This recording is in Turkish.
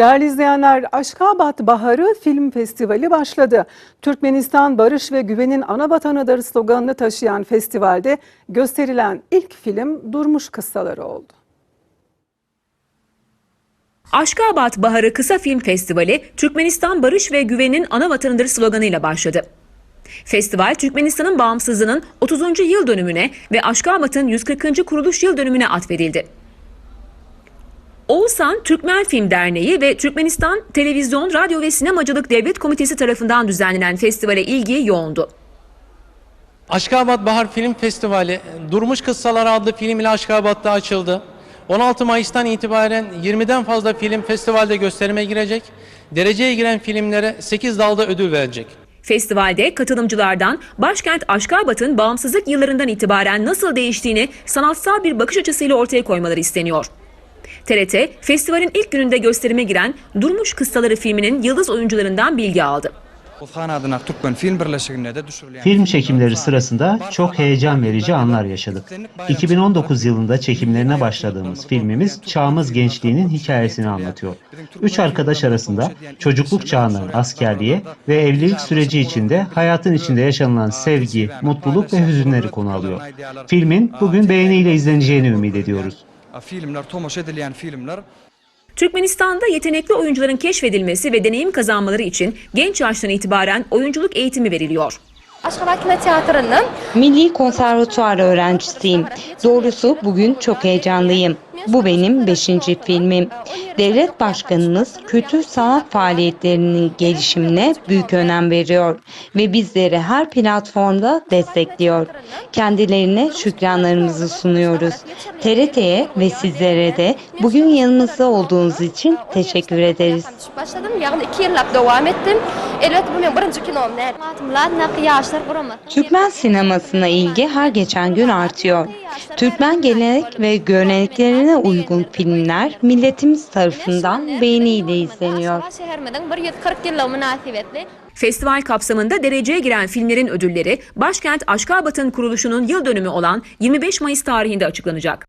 Değerli izleyenler, Aşkabat Baharı Film Festivali başladı. Türkmenistan barış ve güvenin ana vatanıdır sloganını taşıyan festivalde gösterilen ilk film Durmuş Kıssaları oldu. Aşkabat Baharı Kısa Film Festivali, Türkmenistan barış ve güvenin ana vatanıdır sloganıyla başladı. Festival, Türkmenistan'ın bağımsızlığının 30. yıl dönümüne ve Aşkabat'ın 140. kuruluş yıl dönümüne atfedildi. Oğuzhan Türkmen Film Derneği ve Türkmenistan Televizyon, Radyo ve Sinemacılık Devlet Komitesi tarafından düzenlenen festivale ilgi yoğundu. Aşkabat Bahar Film Festivali Durmuş Kıssalar adlı film ile Aşkabat'ta açıldı. 16 Mayıs'tan itibaren 20'den fazla film festivalde gösterime girecek. Dereceye giren filmlere 8 dalda ödül verecek. Festivalde katılımcılardan başkent Aşkabat'ın bağımsızlık yıllarından itibaren nasıl değiştiğini sanatsal bir bakış açısıyla ortaya koymaları isteniyor. TRT, festivalin ilk gününde gösterime giren Durmuş Kıssaları filminin yıldız oyuncularından bilgi aldı. Uzhan adına Türkmen Film Birleşiği'nde de düşürülen... Film çekimleri sırasında çok heyecan verici anlar yaşadık. 2019 yılında çekimlerine başladığımız filmimiz çağımız gençliğinin hikayesini anlatıyor. Üç arkadaş arasında çocukluk çağından askerliğe ve evlilik süreci içinde hayatın içinde yaşanılan sevgi, mutluluk ve hüzünleri konu alıyor. Filmin bugün beğeniyle izleneceğini ümit ediyoruz. Filmler, tomoş edilen filmler Türkmenistan'da yetenekli oyuncuların keşfedilmesi ve deneyim kazanmaları için genç yaştan itibaren oyunculuk eğitimi veriliyor. Aşkabat Kino Tiyatro'nun Milli Konservatuvar öğrencisiyim. Doğrusu bugün çok heyecanlıyım. Bu benim beşinci filmim. Devlet Başkanımız kültür sanat faaliyetlerinin gelişimine büyük önem veriyor ve bizleri her platformda destekliyor. Kendilerine şükranlarımızı sunuyoruz. TRT'ye ve sizlere de bugün yanımızda olduğunuz için teşekkür ederiz. başladım. Yani iki yıllap devam ettim. Elbette bu benim birinci kinom. ne? Mladna yaşlar buramı. Türkmen sinemasına ilgi her geçen gün artıyor. Türkmen gelenek ve göreneklerine uygun filmler milletimiz tarafından beğeniyle izleniyor. Şehrimizin 140 yılı münasebetli. Festival kapsamında dereceye giren filmlerin ödülleri başkent Aşkabat'ın kuruluşunun yıl dönümü olan 25 Mayıs tarihinde açıklanacak.